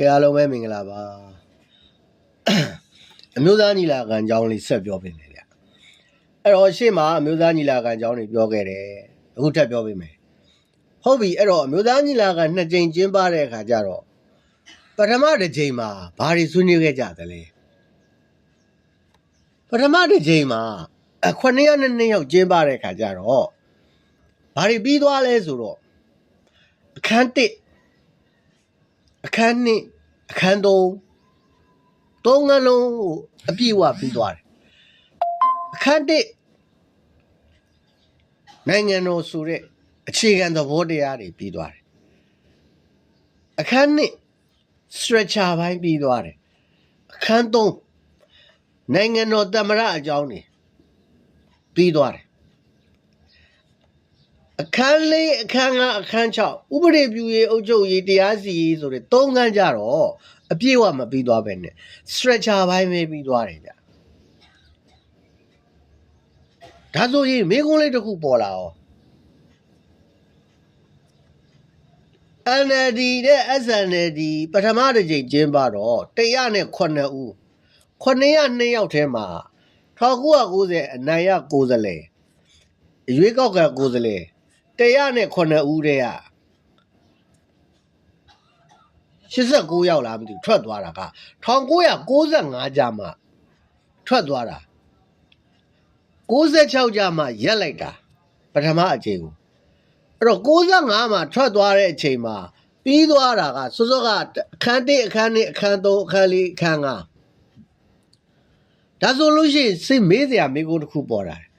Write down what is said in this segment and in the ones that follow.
ကဲအားလုံးပဲမင်္ဂလာပါအမျိုးသားညီလာခံအကြောင်းလေးဆက်ပြောပေးမယ်ဗျအဲ့တော့ရှေ့မှာအမျိုးသားညီလာခံအကြောင်းတွေပြောခဲ့တယ်အခုထပ်ပြောပေးမယ်ဟုတ်ပြီအဲ့တော့အမျိုးသားညီလာခံနှစ်ကြိမ်ကျင်းပတဲ့အခါကျတော့ပထမတစ်ကြိမ်မှာဘာတွေဆွေးနွေးခဲ့ကြသလဲပထမတစ်ကြိမ်မှာအခွင့်ရနဲ့နှစ်ယောက်ကျင်းပတဲ့အခါကျတော့ဘာတွေပြီးသွားလဲဆိုတော့အခန်းတစ် အခန်းနှစ်အခန်းသုံးသုံးငန်းလုံးကိုအပြည့်အဝပြီးသွားတယ်အခန်းတစ်နိုင်ငံတော်ဆိုတဲ့အခြေခံသဘောတရားတွေပြီးသွားတယ်အခန်းနှစ် stretcher ဘိုင်းပြီးသွားတယ်အခန်းသုံးနိုင်ငံတော်တမရအကြောင်းတွေပြီးသွားတယ် အခန်းလေးအခန်းကအခန်း6ဥပဒေပြုရေးအုပ်ချုပ်ရေးတရားစီရေးဆိုတဲ့သုံးခန်းကြတော့အပြည့်အဝမပြီးသွားပဲနဲ့ stretcher ဘိုင်းပဲပြီးသွားတယ်ဗျဒါဆိုရင်မိကုန်းလေးတစ်ခုပေါ်လာအောင် NLD နဲ့ SNLD ပထမတစ်ကြိမ်ကျင်းပတော့109ဦး902ယောက်ထဲမှာ1990အနိုင်ရကိုယ်စားလှယ်အရွေးကောက်ကကိုယ်စားလှယ် 109ဦးတည်းက89ရောက်လားမသိဘူးထွက်သွားတာက1995ကျမှထွက်သွားတာ96ကျမှရက်လိုက်တာပထမအကြိမ်ကိုအဲ့တော့65မှာထွက်သွားတဲ့အချိန်မှာပြီးသွားတာကစောစောကအခန်း1အခန်း2အခန်း3အခန်း4အခန်း5ဒါဆိုလို့ရှိရင်စိတ်မေးစရာမိကုန်းတစ်ခုပေါ်လာတယ်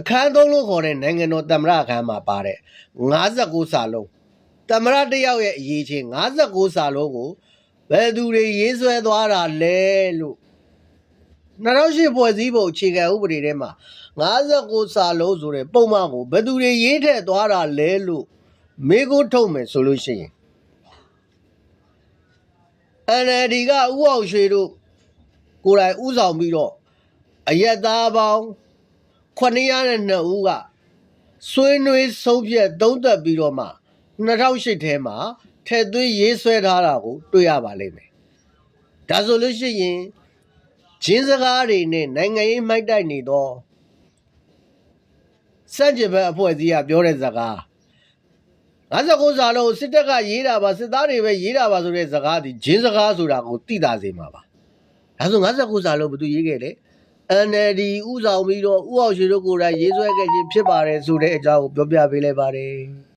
အခန်း3လို့ခေါ်တဲ့နိုင်ငံတော်တမရအခန်းမှာပါတဲ့59စာလုံးတမရတစ်ယောက်ရဲ့အရေးချင်း59စာလုံးကိုဘယ်သူတွေရေးဆွဲသွားတာလဲလို့2008ဖွဲ့စည်းပုံအခြေခံဥပဒေထဲမှာ59စာလုံးဆိုတဲ့ပုံမှန်ကိုဘယ်သူတွေရေးထည့်သွားတာလဲလို့မေးခွန်းထုတ်မယ်ဆိုလို့ရှိရင် NLD ကဥအောင်ရွှေတို့ကိုယ်တိုင်ဥဆောင်ပြီးတော့အယက်သားပေါင်း 902ဦးကဆွေးနွေးဆုံးဖြတ်သုံးသပ်ပြီးတော့မှ2008ထဲမှာထည့်သွင်းရေးဆွဲထားတာကို တွေ့ရပါလိမ့်မယ်။ဒါဆိုလို့ရှိရင်ဂျင်းစကားတွေနဲ့နိုင်ငံရေးမိုက်တိုက်နေတော့စန့်ကျင်ဘက်အဖွဲ့အစည်းကပြောတဲ့စကား59စာလုံးစစ်တပ်ကရေးတာပါစစ်သားတွေပဲရေးတာပါဆိုတဲ့စကားဒီဂျင်းစကားဆိုတာကိုသိတာစေမှာပါဒါဆို59စာလုံးဘယ်သူရေးခဲ့လဲ NLD ဥဆောင်ပြီးတော့ဥအောင်ရွှေတို့ကိုယ်တိုင်ရေးဆွဲခဲ့ခြင်းဖြစ်ပါတယ်ဆိုတဲ့အကြောင်းကိုပြောပြပေးလိုက်ပါတယ်